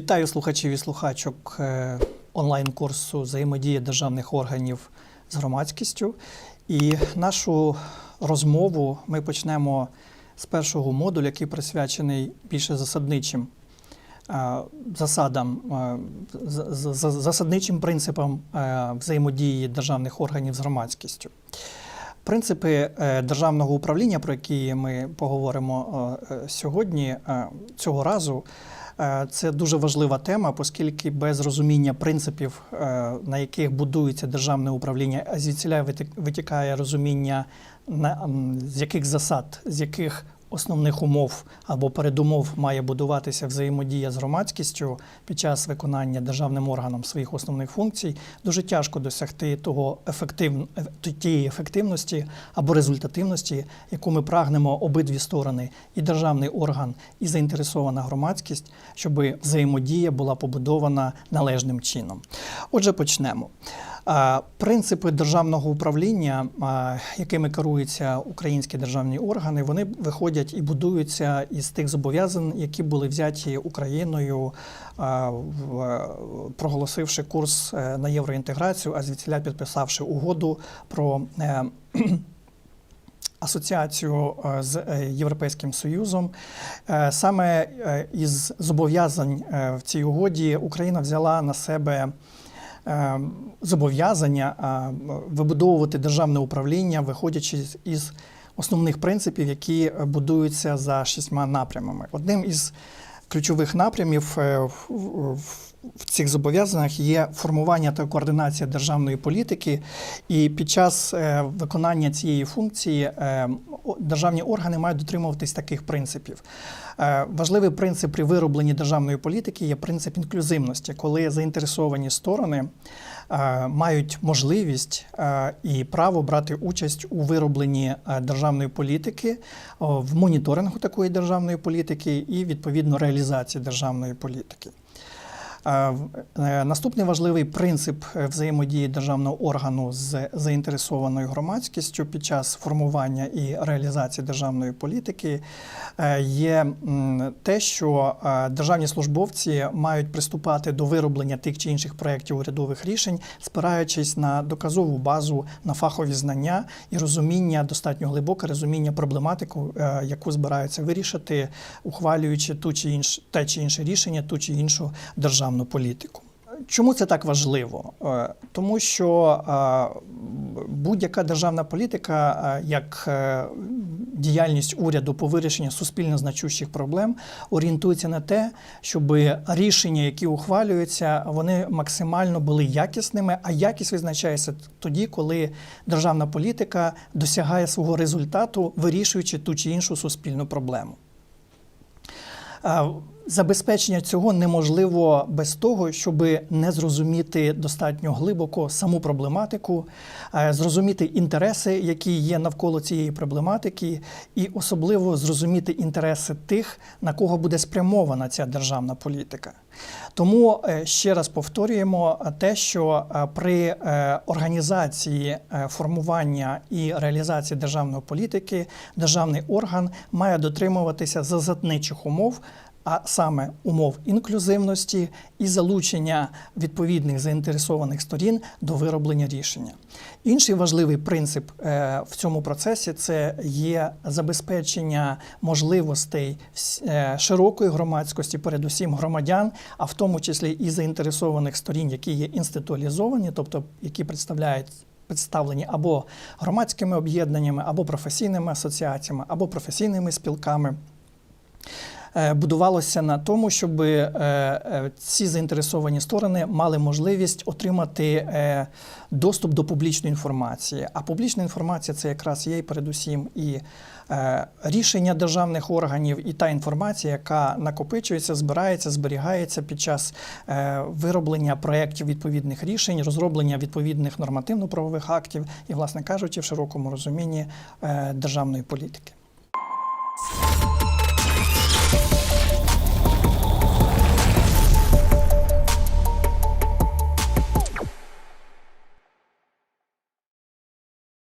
Вітаю слухачів і слухачок е, онлайн-курсу взаємодія державних органів з громадськістю. І нашу розмову ми почнемо з першого модуля, який присвячений більше засадничим е, засадам, е, засадничим принципам взаємодії державних органів з громадськістю. Принципи державного управління, про які ми поговоримо сьогодні, цього разу, це дуже важлива тема, оскільки без розуміння принципів, е, на яких будується державне управління, а звідсіля витікає розуміння, з яких засад, з яких основних умов або передумов має будуватися взаємодія з громадськістю під час виконання державним органом своїх основних функцій, дуже тяжко досягти того ефектив... тієї ефективності або результативності, яку ми прагнемо обидві сторони, і державний орган, і заінтересована громадськість, щоб взаємодія була побудована належним чином. Отже, почнемо. Принципи державного управління, якими керуються українські державні органи, вони виходять і будуються із тих зобов'язань, які були взяті Україною, проголосивши курс е, на євроінтеграцію, а звідсіля підписавши угоду про. е, Асоціацію е, з Європейським Союзом саме із зобов'язань в цій угоді Україна взяла на себе зобов'язання е, вибудовувати державне управління, виходячи із основних принципів, які е, будуються за шістьма напрямами. Одним із ключових напрямів е, в- цих зобов'язаннях є формування та координація державної політики, і під час е, виконання цієї функції е, державні органи мають дотримуватись таких принципів. Важливий принцип при виробленні державної політики є принцип інклюзивності, коли заінтересовані сторони мають можливість е, і право брати участь у виробленні е, державної політики, в моніторингу такої державної політики і відповідно реалізації державної політики. Е, Наступний важливий принцип е, взаємодії державного органу з заінтересованою громадськістю під час формування і реалізації державної політики е, є те, що державні службовці мають приступати до вироблення тих чи інших проєктів урядових рішень, спираючись на доказову базу, на фахові знання і розуміння, достатньо глибоке розуміння проблематику, яку збираються вирішити, ухвалюючи ту чи інш, те чи інше рішення, ту чи іншу державну політику. Чому це так важливо? Е, Тому що е, будь-яка державна політика, е, як діяльність уряду по вирішенню суспільно значущих проблем, орієнтується на те, щоб рішення, які ухвалюються, вони максимально були якісними. А якість визначається тоді, коли державна політика досягає свого результату, вирішуючи ту чи іншу суспільну проблему. Забезпечення цього неможливо без того, щоб не зрозуміти достатньо глибоко саму проблематику, е, зрозуміти інтереси, які є навколо цієї проблематики, і особливо зрозуміти інтереси тих, на кого буде спрямована ця державна політика. Тому е, ще раз повторюємо те, що е, при організації формування і реалізації державної політики державний орган має дотримуватися зазатничих умов. А саме умов інклюзивності і залучення відповідних заінтересованих сторін до вироблення рішення. Інший важливий принцип е, в цьому процесі це є забезпечення можливостей е, широкої громадськості, передусім громадян, а в тому числі і заінтересованих сторін, які є інституалізовані, тобто які представляють. Представлені або громадськими об'єднаннями, або професійними асоціаціями, або професійними спілками, будувалося на тому, щоб е, е, ці заінтересовані сторони мали можливість отримати е, доступ до публічної інформації. А публічна інформація це якраз є і передусім і е, рішення державних органів, і та інформація, яка накопичується, збирається, зберігається під час е, вироблення проєктів відповідних рішень, розроблення відповідних нормативно-правових актів і, власне кажучи, в широкому розумінні е, державної політики.